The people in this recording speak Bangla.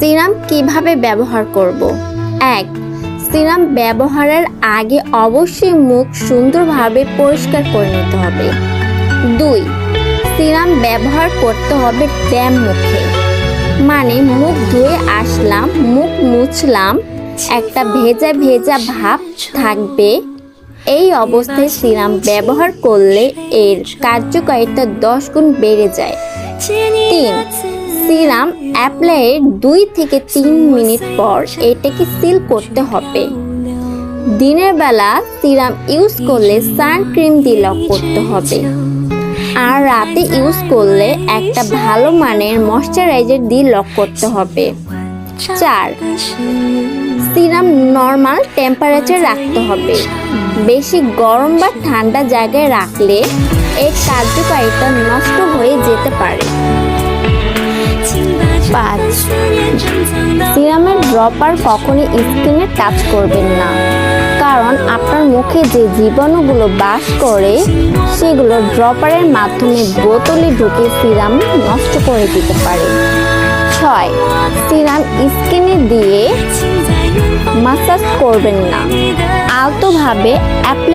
সিরাম কীভাবে ব্যবহার করব? এক, সিরাম ব্যবহারের আগে অবশ্যই মুখ সুন্দরভাবে পরিষ্কার করে নিতে হবে। দুই, সিরাম ব্যবহার করতে হবে ড্যাম মুখে। মানে মুখ ধুয়ে আসলাম, মুখ মুছলাম, একটা ভেজা ভেজা ভাব থাকবে। এই অবস্থায় সিরাম ব্যবহার করলে এর কার্যকারিতা দশ গুণ বেড়ে যায়। তিন সিরাম অ্যাপ্লাইয়ের দুই থেকে তিন মিনিট পর এটাকে সিল করতে হবে। দিনের বেলা সিরাম ইউজ করলে সানক্রিম দিয়ে লক করতে হবে। আর রাতে ইউজ করলে একটা ভালো মানের ময়শ্চারাইজার দিয়ে লক করতে হবে। চার সিরাম নর্মাল টেম্পারেচার রাখতে হবে। বেশি গরম বা ঠান্ডা জায়গায় রাখলে এর কার্যকারিতা নষ্ট হয়ে যেতে পারে। পাঁচ। সিরামের ড্রপার কখনই স্কিনে টাচ করবেন না। কারণ আপনার মুখে যে জীবাণুগুলো বাস করে, সেগুলো ড্রপারের মাধ্যমে বোতলে ঢুকে সিরাম নষ্ট করে দিতে পারে। ছয়, সিরাম স্কিনে দিয়ে মাসাজ করবেন না। আলতোভাবে অ্যাপ্লাই